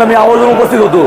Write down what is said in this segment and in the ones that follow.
मिटिंगला मी आवर्जून उपस्थित होतो.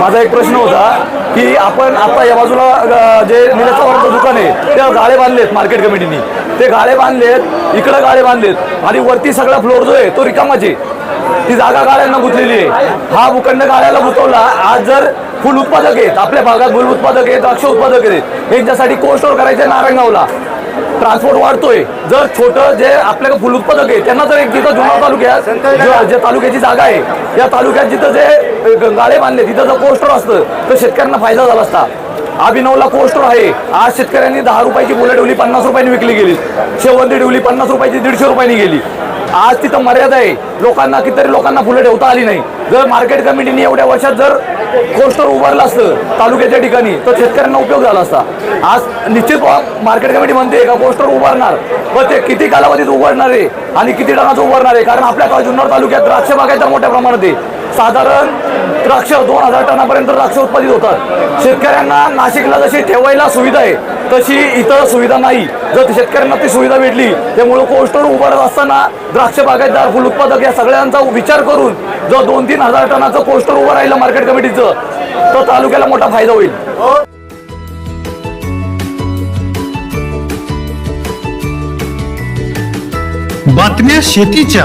माझा एक प्रश्न होता की आपण आता या बाजूला जे निलेश दुकान आहे ते गाळे बांधलेत मार्केट कमिटीनी. ते गाळे बांधलेत इकडं गाळे बांधलेत आणि वरती सगळा फ्लोअर जो आहे तो रिकामाच आहे. ती जागा गाळ्यांना गुंतलेली आहे. हा भूखंड गाळ्याला गुंतवला. आज जर फुल उत्पादक आहेत आपल्या भागात फुल उत्पादक आहेत द्राक्ष उत्पादक आहेत यांच्यासाठी कोल्ड स्टोअर करायचे नारायणगावला. ट्रान्सपोर्ट वाढतोय. जर छोटं जे आपल्याकडे फुल उत्पादक आहे त्यांना जर एक जिथं जुन्नर तालुक्यात जे- तालुक्याची जागा आहे या तालुक्यात जिथं जे गाळे बांधले तिथं जर कोस्टर असतं तर शेतकऱ्यांना फायदा झाला असता. अभिनवला कोस्टर आहे. आज शेतकऱ्यांनी दहा रुपयाची बुलेट ठेवली पन्नास रुपयांनी विकली गेली. शेवंती ठेवली पन्नास रुपयाची दीडशे रुपयांनी गेली. आज तिथं मर्यादा आहे. लोकांना कितीतरी लोकांना फुलं ठेवता आली नाही. जर मार्केट कमिटीने एवढ्या वर्षात जर कोस्टर उभारलं असतं तालुक्याच्या ठिकाणी तर शेतकऱ्यांना उपयोग झाला असता. आज निश्चित मार्केट कमिटी म्हणते का कोस्टर उभारणार. पण ते किती कालावधीत उभारणार आहे आणि किती टनाचं उभारणार आहे? कारण आपल्या जुन्नर तालुक्यात द्राक्ष बागायचा मोठ्या प्रमाणात आहे. साधारण द्राक्ष दोन हजार टनापर्यंत द्राक्ष उत्पादित होतात. शेतकऱ्यांना नाशिकला जशी ठेवायला सुविधा आहे तशी इतर सुविधा नाही. जर शेतकऱ्यांना ती सुविधा भेटली त्यामुळे कोस्टर उभारत असताना द्राक्ष बागायतदार फुल उत्पादक या सगळ्यांचा विचार करून जर दोन तीन हजार टनाचं कोस्टर उभं राहिलं मार्केट कमिटीचं तर तालुक्याला मोठा फायदा होईल. बातम्या शेतीच्या.